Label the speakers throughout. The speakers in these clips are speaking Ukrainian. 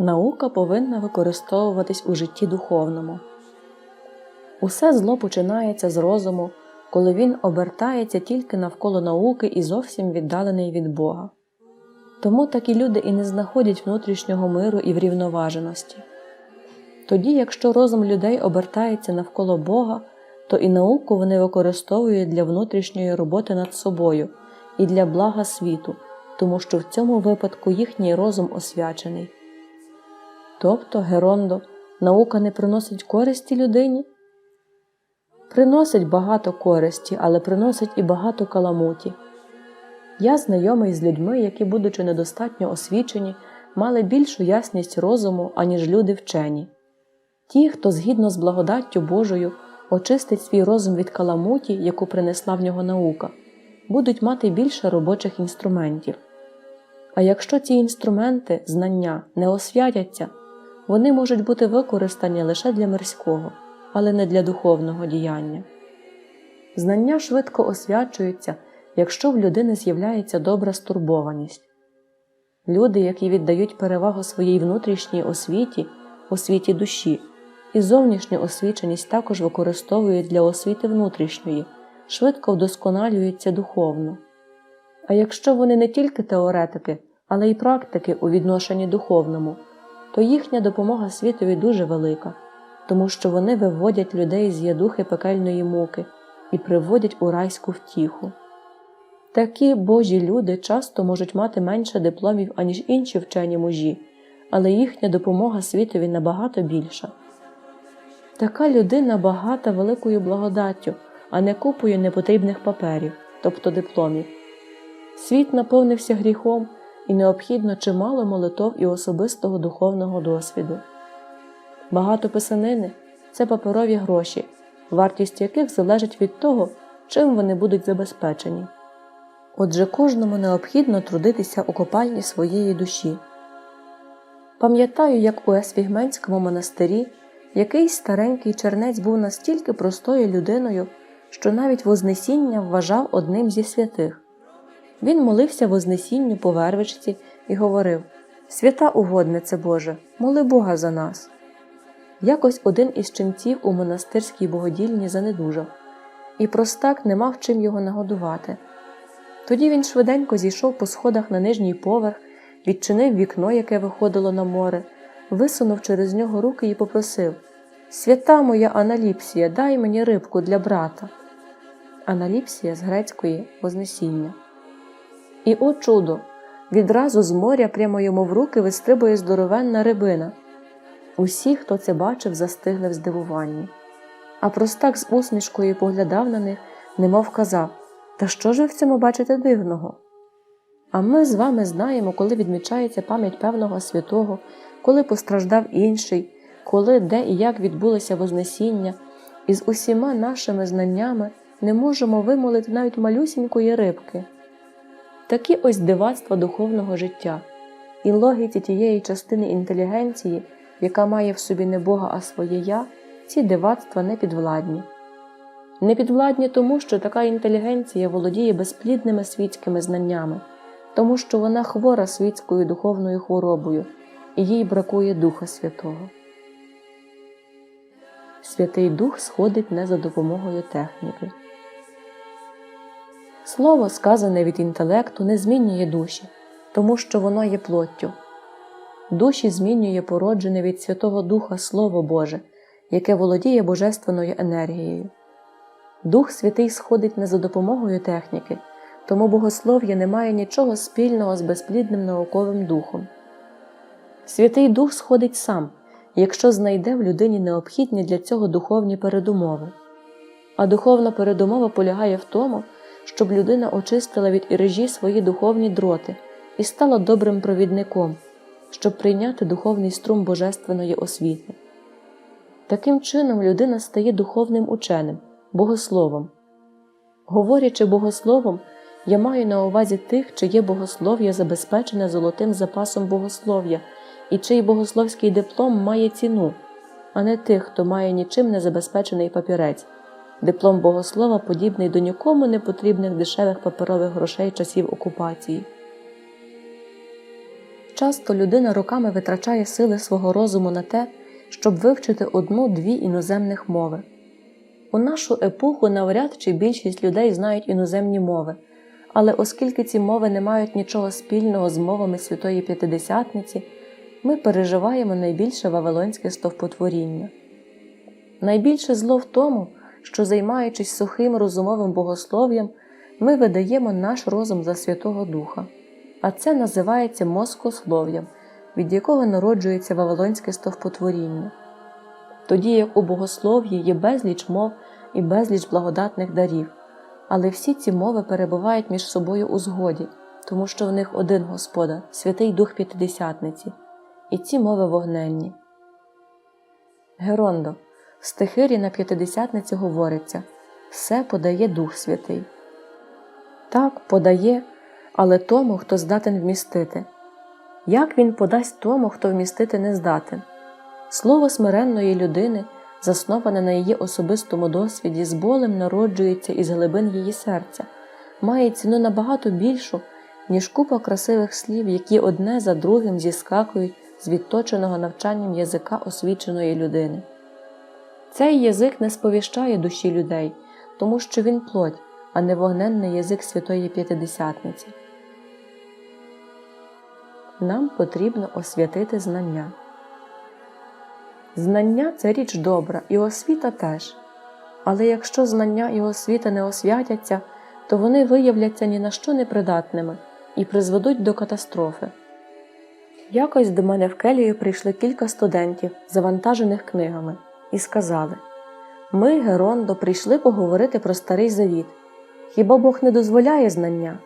Speaker 1: Наука повинна використовуватись у житті духовному. Усе зло починається з розуму, коли він обертається тільки навколо науки і зовсім віддалений від Бога. Тому такі люди і не знаходять внутрішнього миру і врівноваженості. Тоді, якщо розум людей обертається навколо Бога, то і науку вони використовують для внутрішньої роботи над собою і для блага світу, тому що в цьому випадку їхній розум освячений. Тобто, Герондо, наука не приносить користі людині? Приносить багато користі, але приносить і багато каламуті. Я знайомий з людьми, які, будучи недостатньо освічені, мали більшу ясність розуму, аніж люди вчені. Ті, хто згідно з благодаттю Божою очистить свій розум від каламуті, яку принесла в нього наука, будуть мати більше робочих інструментів. А якщо ці інструменти, знання не освятяться, вони можуть бути використані лише для мирського, але не для духовного діяння. Знання швидко освячуються, якщо в людини з'являється добра стурбованість. Люди, які віддають перевагу своїй внутрішній освіті, освіті душі, і зовнішню освіченість також використовують для освіти внутрішньої, швидко вдосконалюються духовно. А якщо вони не тільки теоретики, але й практики у відношенні духовному, то їхня допомога світові дуже велика, тому що вони виводять людей з ядухи пекельної муки і приводять у райську втіху. Такі божі люди часто можуть мати менше дипломів, аніж інші вчені мужі, але їхня допомога світові набагато більша. Така людина багата великою благодаттю, а не купою непотрібних паперів, тобто дипломів. Світ наповнився гріхом і необхідно чимало молитов і особистого духовного досвіду. Багато писанини це паперові гроші, вартість яких залежить від того, чим вони будуть забезпечені. Отже, кожному необхідно трудитися у копальні своєї душі. Пам'ятаю, як у Есвігменському монастирі якийсь старенький чернець був настільки простою людиною, що навіть Вознесіння вважав одним зі святих. Він молився Вознесінню по вервичці і говорив Свята угоднице Боже, моли Бога за нас. Якось один із ченців у монастирській богодільні занедужав, і простак не мав чим його нагодувати. Тоді він швиденько зійшов по сходах на нижній поверх, відчинив вікно, яке виходило на море, висунув через нього руки і попросив Свята моя Аналіпсія, дай мені рибку для брата. Аналіпсія з грецької Вознесіння. І о чудо! Відразу з моря прямо йому в руки вистрибує здоровенна рибина. Усі, хто це бачив, застигли в здивуванні. А простак з усмішкою поглядав на них, немов казав Та що ж ви в цьому бачите дивного? А ми з вами знаємо, коли відмічається пам'ять певного святого, коли постраждав інший, коли, де і як відбулося Вознесіння, і з усіма нашими знаннями не можемо вимолити навіть малюсінької рибки. Такі ось дивацтва духовного життя і логіці тієї частини інтелігенції, яка має в собі не Бога, а своє я, ці дивацтва не підвладні. Не підвладні тому, що така інтелігенція володіє безплідними світськими знаннями, тому що вона хвора світською духовною хворобою, і їй бракує Духа Святого. Святий Дух сходить не за допомогою техніки. Слово, сказане від інтелекту, не змінює душі, тому що воно є плоттю. Душі змінює породжене від Святого Духа Слово Боже, яке володіє божественною енергією. Дух Святий сходить не за допомогою техніки, тому богослов'я не має нічого спільного з безплідним науковим духом. Святий Дух сходить сам, якщо знайде в людині необхідні для цього духовні передумови. А духовна передумова полягає в тому, щоб людина очистила від ірежі свої духовні дроти і стала добрим провідником, щоб прийняти духовний струм божественної освіти. Таким чином людина стає духовним ученим, богословом. Говорячи богословом, я маю на увазі тих, чиє богослов'я забезпечене золотим запасом богослов'я і чий богословський диплом має ціну, а не тих, хто має нічим не забезпечений папірець. Диплом богослова подібний до нікому не потрібних дешевих паперових грошей часів окупації. часто людина роками витрачає сили свого розуму на те, щоб вивчити одну-дві іноземних мови. У нашу епоху навряд чи більшість людей знають іноземні мови, але оскільки ці мови не мають нічого спільного з мовами Святої П'ятидесятниці, ми переживаємо найбільше вавилонське стовпотворіння. Найбільше зло в тому, що, займаючись сухим розумовим богослов'ям, ми видаємо наш розум за Святого Духа, а це називається мозкослов'ям, від якого народжується вавилонське стовпотворіння. Тоді як у богослов'ї є безліч мов і безліч благодатних дарів, але всі ці мови перебувають між собою у згоді, тому що в них один Господа, Святий Дух П'ятидесятниці, і ці мови вогненні. Герондо, стихирі на п'ятидесятниці говориться все подає Дух Святий. Так, подає, але тому, хто здатен вмістити. Як він подасть тому, хто вмістити не здатен? Слово смиренної людини, засноване на її особистому досвіді, з болем народжується із глибин її серця, має ціну набагато більшу, ніж купа красивих слів, які одне за другим зіскакують з відточеного навчанням язика освіченої людини. Цей язик не сповіщає душі людей, тому що він плоть, а не вогненний язик Святої П'ятидесятниці. Нам потрібно освятити знання. Знання це річ добра, і освіта теж. Але якщо знання і освіта не освятяться, то вони виявляться ні на що непридатними і призведуть до катастрофи. Якось до мене в келію прийшли кілька студентів, завантажених книгами, і сказали: Ми, Герондо, прийшли поговорити про старий завіт. Хіба Бог не дозволяє знання?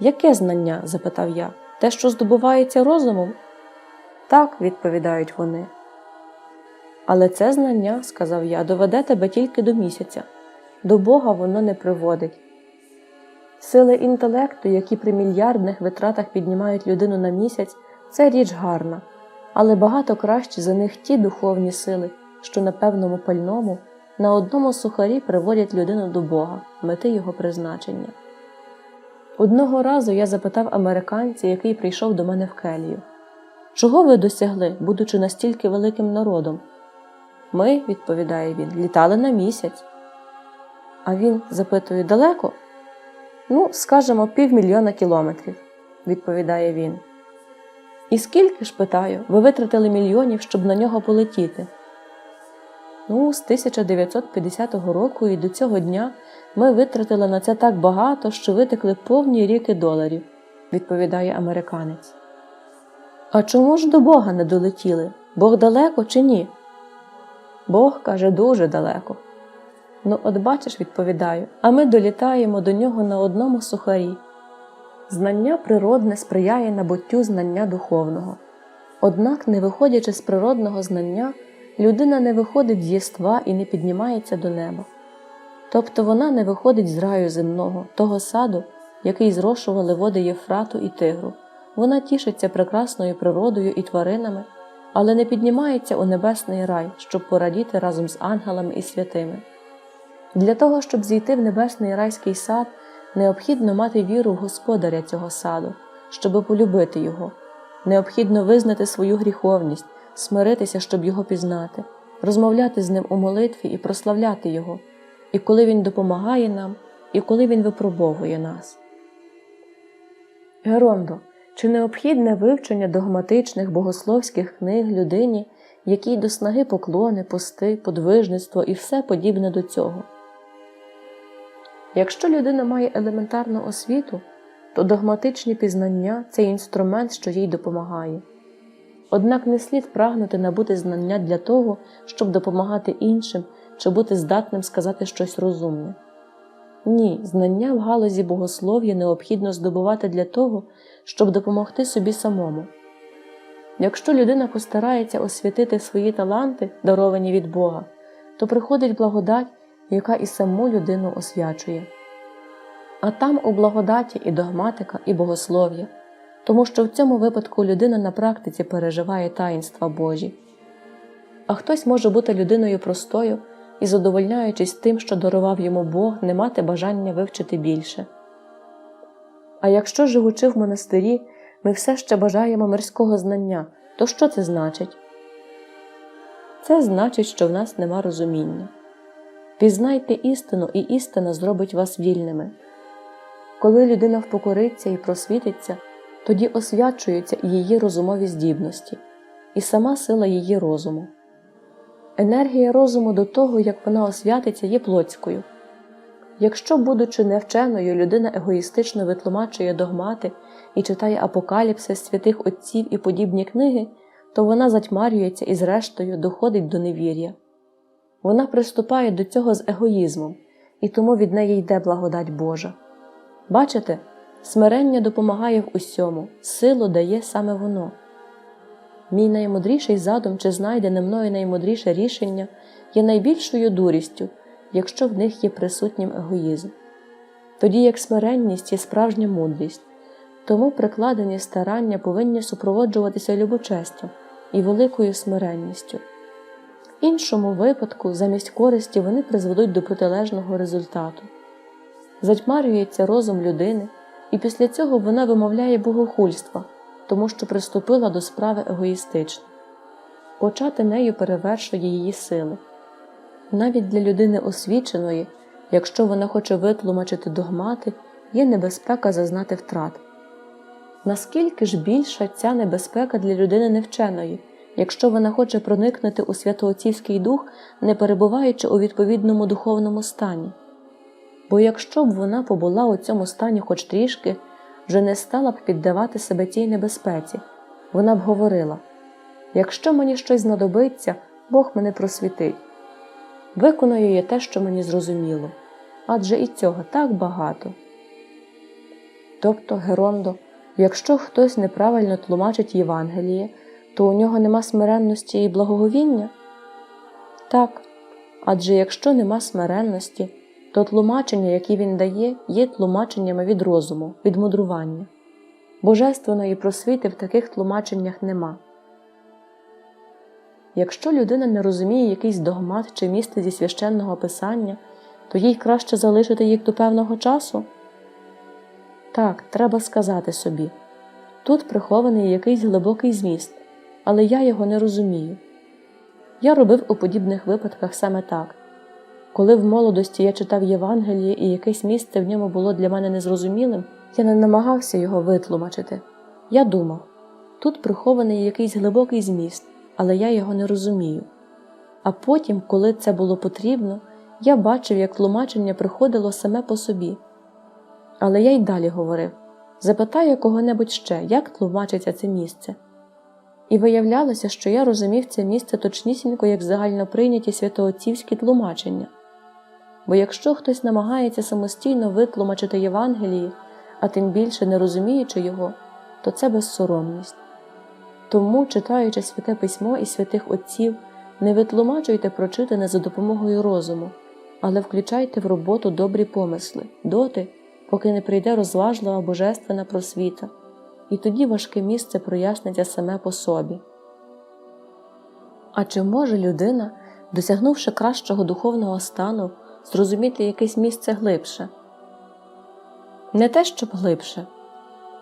Speaker 1: Яке знання? запитав я. Те, що здобувається розумом? Так, відповідають вони. Але це знання, сказав я, доведе тебе тільки до місяця. До Бога воно не приводить. Сили інтелекту, які при мільярдних витратах піднімають людину на місяць, це річ гарна, але багато краще за них ті духовні сили, що на певному пальному, на одному сухарі приводять людину до Бога, мети його призначення. Одного разу я запитав американця, який прийшов до мене в келію, чого ви досягли, будучи настільки великим народом? Ми, відповідає він, літали на місяць. А він запитує далеко? Ну, скажемо, півмільйона кілометрів, відповідає він. І скільки ж, питаю, ви витратили мільйонів, щоб на нього полетіти? Ну, з 1950 року і до цього дня ми витратили на це так багато, що витекли повні ріки доларів, відповідає американець. А чому ж до Бога не долетіли? Бог далеко чи ні? Бог каже дуже далеко. Ну, от бачиш, відповідаю, а ми долітаємо до нього на одному сухарі. Знання природне сприяє набуттю знання духовного. Однак, не виходячи з природного знання, людина не виходить з єства і не піднімається до неба. Тобто вона не виходить з раю земного, того саду, який зрошували води Єфрату і Тигру. Вона тішиться прекрасною природою і тваринами, але не піднімається у небесний рай, щоб порадіти разом з ангелами і святими. Для того, щоб зійти в небесний райський сад, необхідно мати віру в господаря цього саду, щоб полюбити його. Необхідно визнати свою гріховність, смиритися, щоб його пізнати, розмовляти з ним у молитві і прославляти Його, і коли Він допомагає нам, і коли Він випробовує нас. Герондо, чи необхідне вивчення догматичних богословських книг людині, якій до снаги поклони, пости, подвижництво і все подібне до цього? Якщо людина має елементарну освіту, то догматичні пізнання це інструмент, що їй допомагає. Однак не слід прагнути набути знання для того, щоб допомагати іншим чи бути здатним сказати щось розумне. Ні, знання в галузі богослов'я необхідно здобувати для того, щоб допомогти собі самому. Якщо людина постарається освятити свої таланти, даровані від Бога, то приходить благодать, яка і саму людину освячує. А там у благодаті і догматика, і богослов'я, тому що в цьому випадку людина на практиці переживає таїнства Божі. А хтось може бути людиною простою і, задовольняючись тим, що дарував йому Бог, не мати бажання вивчити більше. А якщо, живучи в монастирі, ми все ще бажаємо мирського знання, то що це значить? Це значить, що в нас нема розуміння. Пізнайте істину, і істина зробить вас вільними. Коли людина впокориться і просвітиться, тоді освячуються її розумові здібності, і сама сила її розуму. Енергія розуму до того, як вона освятиться, є плотською. Якщо, будучи невченою, людина егоїстично витлумачує догмати і читає апокаліпсис святих отців і подібні книги, то вона затьмарюється і, зрештою, доходить до невір'я. Вона приступає до цього з егоїзмом, і тому від неї йде благодать Божа. Бачите, смирення допомагає в усьому, силу дає саме воно. Мій наймудріший задум чи знайдене мною наймудріше рішення є найбільшою дурістю, якщо в них є присутнім егоїзм. Тоді як смиренність є справжня мудрість, тому прикладені старання повинні супроводжуватися любочестям і великою смиренністю. В іншому випадку, замість користі, вони призведуть до протилежного результату. Затьмарюється розум людини, і після цього вона вимовляє богохульства, тому що приступила до справи егоїстично. Почати нею перевершує її сили. Навіть для людини освіченої, якщо вона хоче витлумачити догмати, є небезпека зазнати втрат. Наскільки ж більша ця небезпека для людини невченої, якщо вона хоче проникнути у святоотцівський дух, не перебуваючи у відповідному духовному стані? Бо якщо б вона побула у цьому стані хоч трішки, вже не стала б піддавати себе тій небезпеці, вона б говорила: якщо мені щось знадобиться, Бог мене просвітить. Виконаю я те, що мені зрозуміло, адже і цього так багато. Тобто, Герондо, якщо хтось неправильно тлумачить Євангеліє, то у нього нема смиренності і благоговіння? Так, адже якщо нема смиренності, то тлумачення, які він дає, є тлумаченнями від розуму, від мудрування. Божественної просвіти в таких тлумаченнях нема. Якщо людина не розуміє якийсь догмат чи місце зі священного писання, то їй краще залишити їх до певного часу? Так, треба сказати собі тут прихований якийсь глибокий зміст, але я його не розумію. Я робив у подібних випадках саме так. Коли в молодості я читав Євангеліє і якесь місце в ньому було для мене незрозумілим, я не намагався його витлумачити. Я думав тут прихований якийсь глибокий зміст, але я його не розумію. А потім, коли це було потрібно, я бачив, як тлумачення приходило саме по собі. Але я й далі говорив запитаю кого-небудь ще, як тлумачиться це місце. І виявлялося, що я розумів це місце точнісінько як загально прийняті святоотцівські тлумачення. Бо якщо хтось намагається самостійно витлумачити Євангелії, а тим більше не розуміючи його, то це безсоромність. Тому, читаючи святе письмо і святих Отців, не витлумачуйте прочитане за допомогою розуму, але включайте в роботу добрі помисли, доти, поки не прийде розважлива божественна просвіта, і тоді важке місце проясниться саме по собі. А чи може людина, досягнувши кращого духовного стану, зрозуміти якесь місце глибше? Не те, щоб глибше.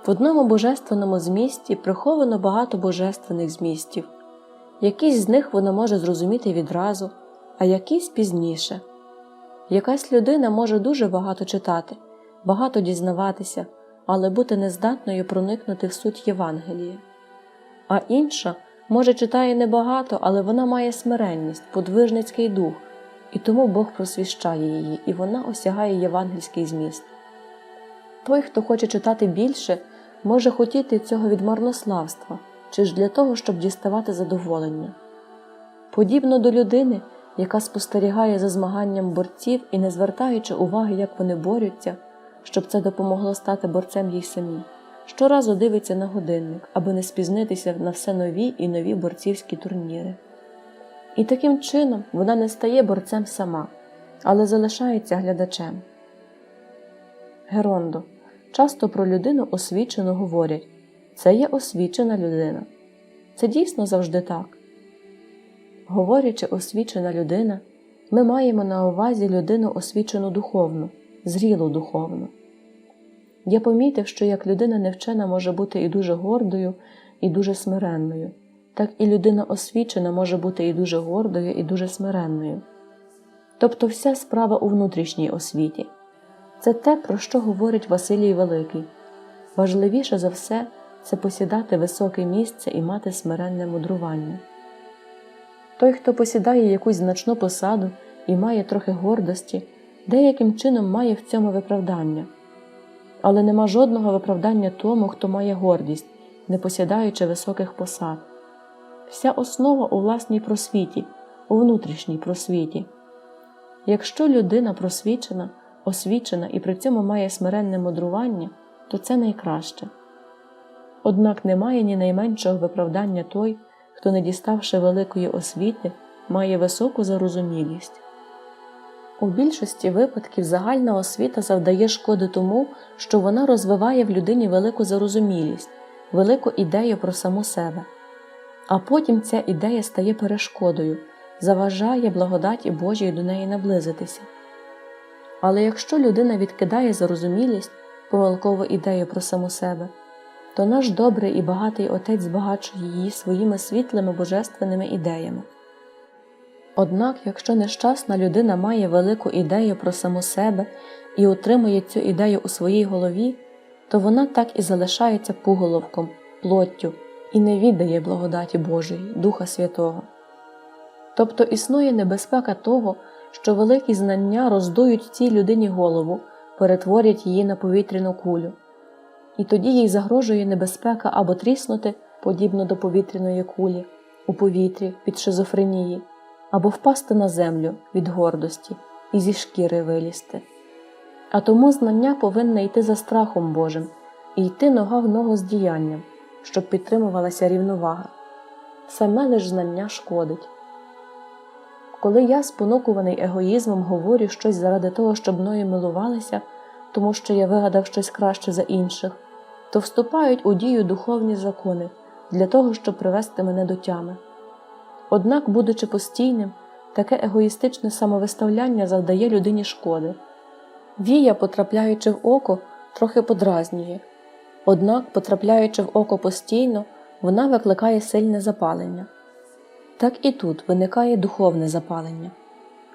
Speaker 1: В одному божественному змісті приховано багато божественних змістів, якісь з них вона може зрозуміти відразу, а якісь пізніше. Якась людина може дуже багато читати, багато дізнаватися, але бути нездатною проникнути в суть Євангелія. А інша, може, читає небагато, але вона має смиренність, подвижницький дух, і тому Бог просвіщає її, і вона осягає євангельський зміст. Той, хто хоче читати більше, може хотіти цього від марнославства чи ж для того, щоб діставати задоволення. Подібно до людини, яка спостерігає за змаганням борців і, не звертаючи уваги, як вони борються, щоб це допомогло стати борцем їй самій, щоразу дивиться на годинник, аби не спізнитися на все нові і нові борцівські турніри. І таким чином вона не стає борцем сама, але залишається глядачем. Герондо часто про людину освічено говорять це є освічена людина. Це дійсно завжди так. Говорячи освічена людина, ми маємо на увазі людину освічену духовно, зрілу духовно. Я помітив, що як людина невчена може бути і дуже гордою, і дуже смиренною, так і людина освічена може бути і дуже гордою, і дуже смиренною. Тобто вся справа у внутрішній освіті. Це те, про що говорить Василій Великий. Важливіше за все це посідати високе місце і мати смиренне мудрування. Той, хто посідає якусь значну посаду і має трохи гордості, деяким чином має в цьому виправдання, але нема жодного виправдання тому, хто має гордість, не посідаючи високих посад. Вся основа у власній просвіті, у внутрішній просвіті. Якщо людина просвічена, освічена і при цьому має смиренне мудрування, то це найкраще. Однак немає ні найменшого виправдання той, хто, не діставши великої освіти, має високу зарозумілість. У більшості випадків загальна освіта завдає шкоди тому, що вона розвиває в людині велику зарозумілість, велику ідею про саму себе. А потім ця ідея стає перешкодою, заважає благодаті Божій до неї наблизитися. Але якщо людина відкидає зарозумілість, помилкову ідею про саму себе, то наш добрий і багатий Отець збагачує її своїми світлими божественними ідеями. Однак, якщо нещасна людина має велику ідею про саму себе і утримує цю ідею у своїй голові, то вона так і залишається пуголовком, плоттю і не віддає благодаті Божої, Духа Святого. Тобто існує небезпека того, що великі знання роздують цій людині голову, перетворять її на повітряну кулю, і тоді їй загрожує небезпека або тріснути, подібно до повітряної кулі, у повітрі від шизофренії, або впасти на землю від гордості і зі шкіри вилізти. А тому знання повинне йти за страхом Божим і йти нога в ногу з діянням, щоб підтримувалася рівновага. Саме лиш знання шкодить. Коли я, спонукуваний егоїзмом, говорю щось заради того, щоб мною милувалися, тому що я вигадав щось краще за інших, то вступають у дію духовні закони для того, щоб привести мене до тями. Однак, будучи постійним, таке егоїстичне самовиставляння завдає людині шкоди. Вія, потрапляючи в око, трохи подразнює, однак, потрапляючи в око постійно, вона викликає сильне запалення. Так і тут виникає духовне запалення.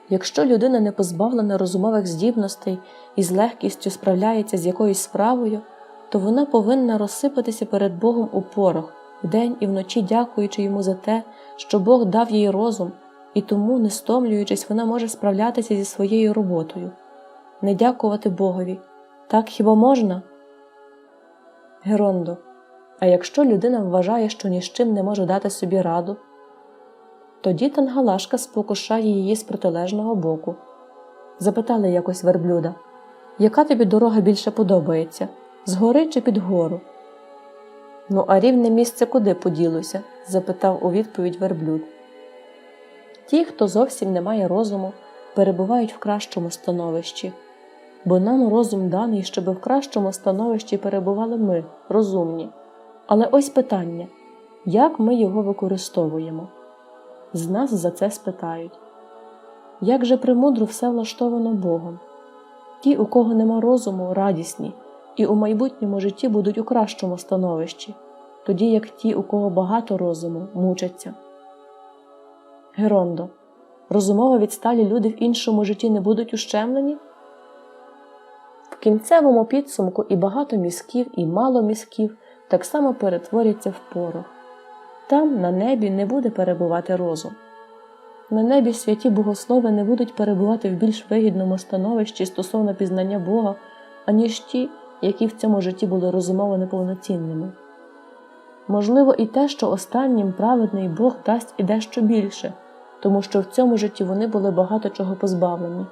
Speaker 1: Якщо людина не позбавлена розумових здібностей і з легкістю справляється з якоюсь справою, то вона повинна розсипатися перед Богом у порох, вдень і вночі дякуючи йому за те, що Бог дав їй розум, і тому, не стомлюючись, вона може справлятися зі своєю роботою. Не дякувати Богові. Так хіба можна? Герондо. А якщо людина вважає, що ні з чим не може дати собі раду, тоді тангалашка спокушає її з протилежного боку. Запитали якось верблюда, яка тобі дорога більше подобається згори чи під гору? Ну, а рівне місце куди поділося? запитав у відповідь верблюд. Ті, хто зовсім не має розуму, перебувають в кращому становищі, бо нам розум даний, щоб в кращому становищі перебували ми, розумні. Але ось питання як ми його використовуємо? З нас за це спитають. Як же премудро все влаштовано Богом? Ті, у кого нема розуму, радісні, і у майбутньому житті будуть у кращому становищі, тоді як ті, у кого багато розуму, мучаться. Герондо, розумово відсталі люди в іншому житті не будуть ущемлені? Кінцевому підсумку і багато мізків, і мало мізків так само перетворяться в порох. Там, на небі, не буде перебувати розум. На небі святі богослови не будуть перебувати в більш вигідному становищі стосовно пізнання Бога, аніж ті, які в цьому житті були розумово неповноцінними. Можливо, і те, що останнім праведний Бог дасть і дещо більше, тому що в цьому житті вони були багато чого позбавлені.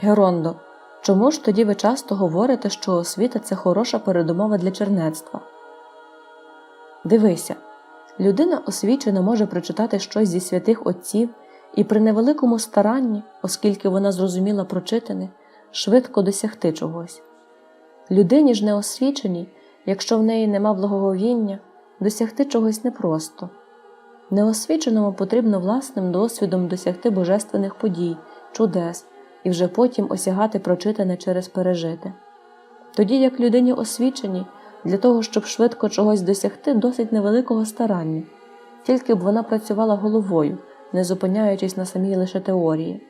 Speaker 1: Герондо, чому ж тоді ви часто говорите, що освіта це хороша передумова для чернецтва? Дивися, людина освічена може прочитати щось зі святих отців і при невеликому старанні, оскільки вона зрозуміла прочитане, швидко досягти чогось. Людині ж неосвіченій, якщо в неї нема благоговіння, досягти чогось непросто. Неосвіченому потрібно власним досвідом досягти божественних подій, чудес, і вже потім осягати прочитане через пережите. Тоді як людині освіченій, для того, щоб швидко чогось досягти, досить невеликого старання, тільки б вона працювала головою, не зупиняючись на самій лише теорії.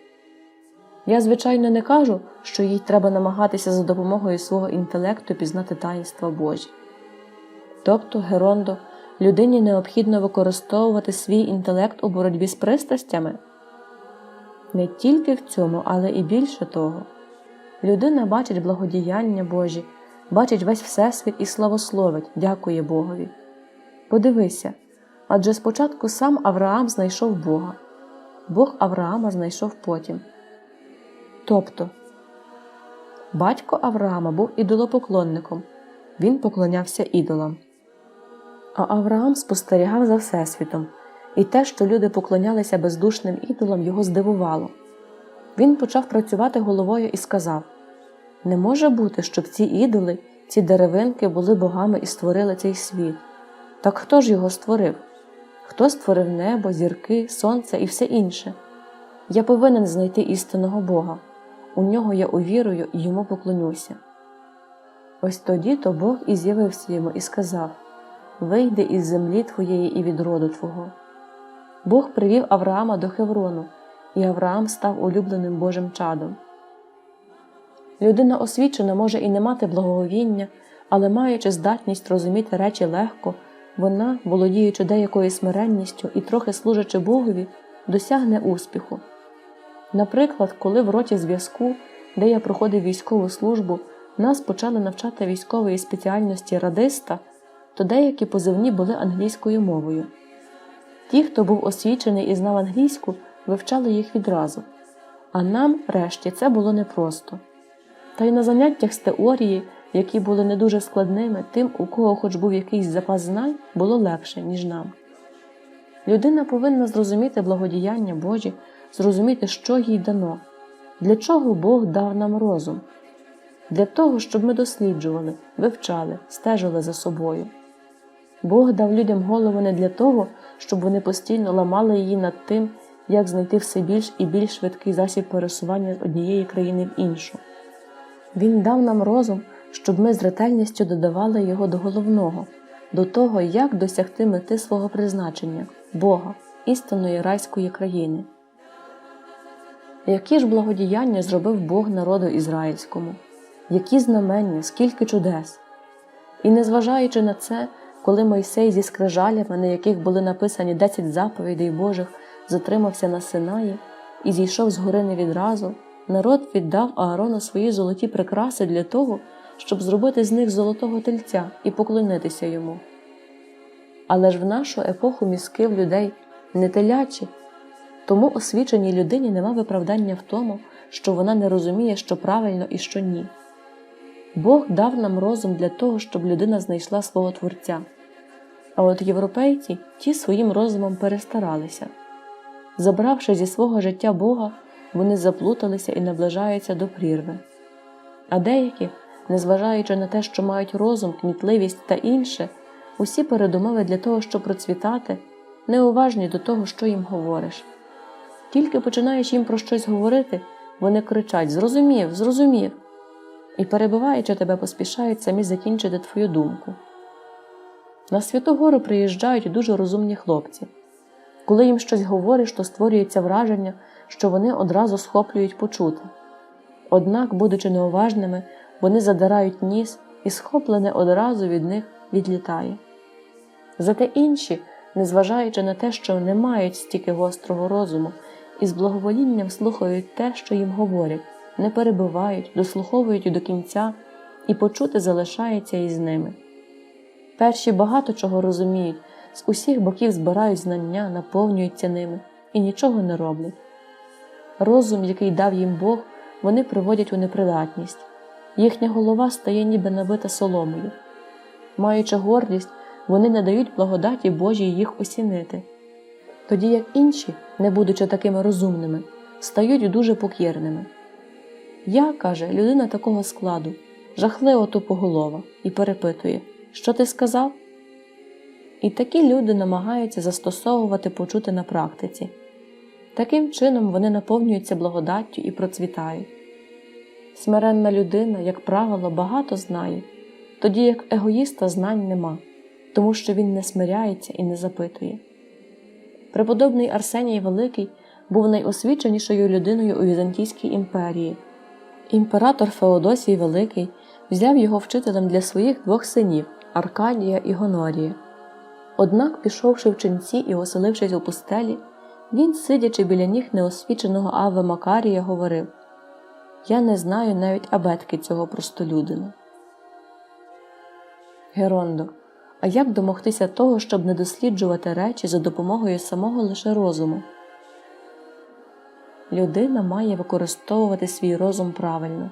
Speaker 1: Я, звичайно, не кажу, що їй треба намагатися за допомогою свого інтелекту пізнати таїнства Божі. Тобто, Герондо, людині необхідно використовувати свій інтелект у боротьбі з пристрастями. Не тільки в цьому, але і більше того. Людина бачить благодіяння Божі, бачить весь Всесвіт і славословить, дякує Богові. Подивися адже спочатку сам Авраам знайшов Бога, Бог Авраама знайшов потім. Тобто, батько Авраама був ідолопоклонником, він поклонявся ідолам. А Авраам спостерігав за Всесвітом, і те, що люди поклонялися бездушним ідолам, його здивувало. Він почав працювати головою і сказав: Не може бути, щоб ці ідоли, ці деревинки були богами і створили цей світ. Так хто ж його створив? Хто створив небо, зірки, сонце і все інше? Я повинен знайти істинного Бога. У нього я увірую і йому поклонюся. Ось тоді то Бог і з'явився йому і сказав Вийди із землі твоєї і від роду Твого. Бог привів Авраама до Хеврону, і Авраам став улюбленим Божим чадом. Людина освічена може і не мати благоговіння, але маючи здатність розуміти речі легко, вона, володіючи деякою смиренністю і трохи служачи Богові, досягне успіху. Наприклад, коли в роті зв'язку, де я проходив військову службу, нас почали навчати військової спеціальності радиста, то деякі позивні були англійською мовою. Ті, хто був освічений і знав англійську, вивчали їх відразу, а нам, решті, це було непросто. Та й на заняттях з теорії, які були не дуже складними, тим, у кого хоч був якийсь запас знань, було легше, ніж нам. Людина повинна зрозуміти благодіяння Божі, зрозуміти, що їй дано, для чого Бог дав нам розум, для того, щоб ми досліджували, вивчали, стежили за собою. Бог дав людям голову не для того, щоб вони постійно ламали її над тим, як знайти все більш і більш швидкий засіб пересування з однієї країни в іншу. Він дав нам розум, щоб ми з ретельністю додавали його до головного, до того, як досягти мети свого призначення, Бога, істинної райської країни. Які ж благодіяння зробив Бог народу ізраїльському, які знамення, скільки чудес! І незважаючи на це, коли Мойсей зі скрижалями, на яких були написані десять заповідей Божих, затримався на Синаї і зійшов з гори не відразу, народ віддав Аарону свої золоті прикраси для того, щоб зробити з них золотого тельця і поклонитися йому. Але ж в нашу епоху мізки в людей не телячі, тому освіченій людині нема виправдання в тому, що вона не розуміє, що правильно і що ні. Бог дав нам розум для того, щоб людина знайшла свого Творця. А от європейці ті своїм розумом перестаралися. Забравши зі свого життя Бога, вони заплуталися і наближаються до прірви. А деякі, незважаючи на те, що мають розум, кмітливість та інше, усі передумови для того, щоб процвітати, неуважні до того, що їм говориш. Тільки починаєш їм про щось говорити, вони кричать Зрозумів, зрозумів. І, перебиваючи тебе, поспішають самі закінчити твою думку. На Святу Гору приїжджають дуже розумні хлопці. Коли їм щось говориш, то створюється враження, що вони одразу схоплюють почути. Однак, будучи неуважними, вони задирають ніс і схоплене одразу від них відлітає. Зате інші, незважаючи на те, що не мають стільки гострого розуму, і з благоволінням слухають те, що їм говорять, не перебивають, дослуховують до кінця, і почути залишається із ними. Перші багато чого розуміють, з усіх боків збирають знання, наповнюються ними і нічого не роблять. Розум, який дав їм Бог, вони приводять у непридатність, їхня голова стає ніби набита соломою. Маючи гордість, вони не дають благодаті Божій їх осінити. Тоді як інші, не будучи такими розумними, стають дуже покірними. Я, каже, людина такого складу, жахливо тупоголова, і перепитує, що ти сказав? І такі люди намагаються застосовувати почути на практиці. Таким чином вони наповнюються благодаттю і процвітають. Смиренна людина, як правило, багато знає, тоді як егоїста знань нема, тому що він не смиряється і не запитує. Преподобний Арсеній Великий був найосвіченішою людиною у Візантійській імперії. Імператор Феодосій Великий взяв його вчителем для своїх двох синів Аркадія і Гонорія. Однак, пішовши в ченці і оселившись у пустелі, він, сидячи біля ніг неосвіченого Аве Макарія, говорив Я не знаю навіть абетки цього простолюдина. Герондо, а як домогтися того, щоб не досліджувати речі за допомогою самого лише розуму? Людина має використовувати свій розум правильно.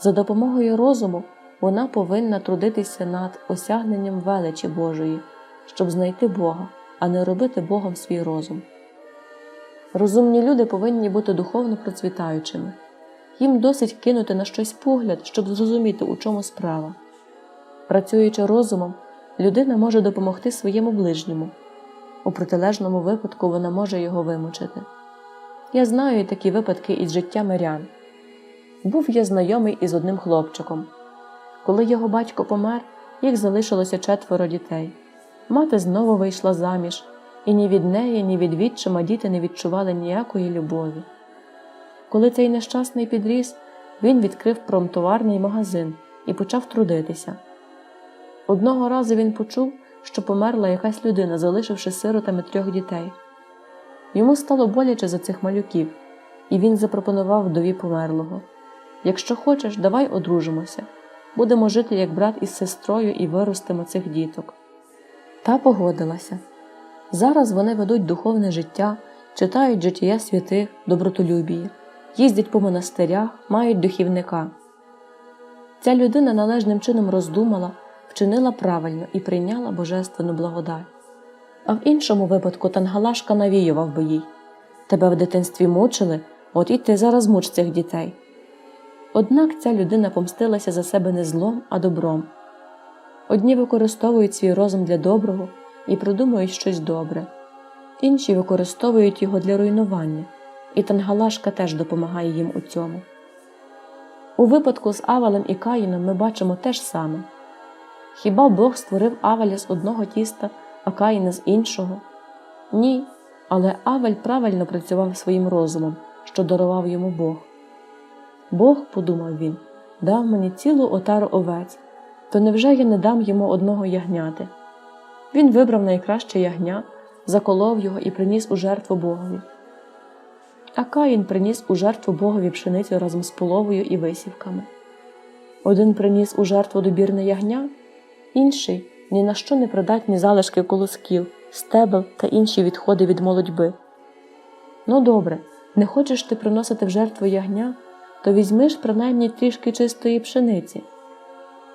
Speaker 1: За допомогою розуму вона повинна трудитися над осягненням величі Божої, щоб знайти Бога, а не робити Богом свій розум. Розумні люди повинні бути духовно процвітаючими. Їм досить кинути на щось погляд, щоб зрозуміти, у чому справа. Працюючи розумом, людина може допомогти своєму ближньому, у протилежному випадку вона може його вимучити. Я знаю такі випадки із життя мирян. Був я знайомий із одним хлопчиком. Коли його батько помер, їх залишилося четверо дітей. Мати знову вийшла заміж, і ні від неї, ні від відчима діти не відчували ніякої любові. Коли цей нещасний підріс, він відкрив промтоварний магазин і почав трудитися. Одного разу він почув, що померла якась людина, залишивши сиротами трьох дітей. Йому стало боляче за цих малюків, і він запропонував вдові померлого Якщо хочеш, давай одружимося, будемо жити як брат із сестрою і виростимо цих діток. Та погодилася. Зараз вони ведуть духовне життя, читають життя святих, добротолюбії, їздять по монастирях, мають духівника. Ця людина належним чином роздумала, вчинила правильно і прийняла божественну благодать. А в іншому випадку Тангалашка навіював би їй Тебе в дитинстві мучили, от і ти зараз муч цих дітей. Однак ця людина помстилася за себе не злом, а добром. Одні використовують свій розум для доброго і придумують щось добре, інші використовують його для руйнування, і Тангалашка теж допомагає їм у цьому. У випадку з Авалем і Каїном ми бачимо те ж саме хіба Бог створив Аваля з одного тіста, а Каїна з іншого? Ні, але Авель правильно працював своїм розумом, що дарував йому Бог. Бог, подумав він, дав мені цілу отару овець, то невже я не дам йому одного ягняти? Він вибрав найкраще ягня, заколов його і приніс у жертву Богові. А Каїн приніс у жертву Богові пшеницю разом з половою і висівками. Один приніс у жертву добірне ягня, інший ні на що не придатні залишки колосків, стебел та інші відходи від молодьби. Ну, добре, не хочеш ти приносити в жертву ягня, то візьми ж принаймні трішки чистої пшениці.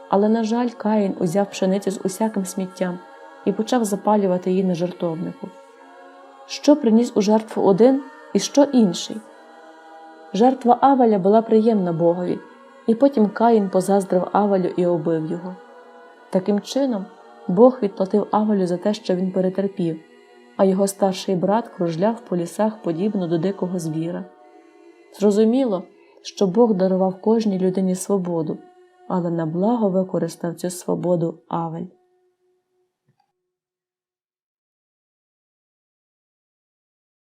Speaker 1: Але, на жаль, Каїн узяв пшеницю з усяким сміттям і почав запалювати її на жертовнику. Що приніс у жертву один і що інший? Жертва Аваля була приємна Богові, і потім Каїн позаздрив Авалю і убив його. Таким чином, Бог відплатив Авалю за те, що він перетерпів, а його старший брат кружляв по лісах подібно до дикого звіра. Зрозуміло, що Бог дарував кожній людині свободу, але на благо використав цю свободу Авель.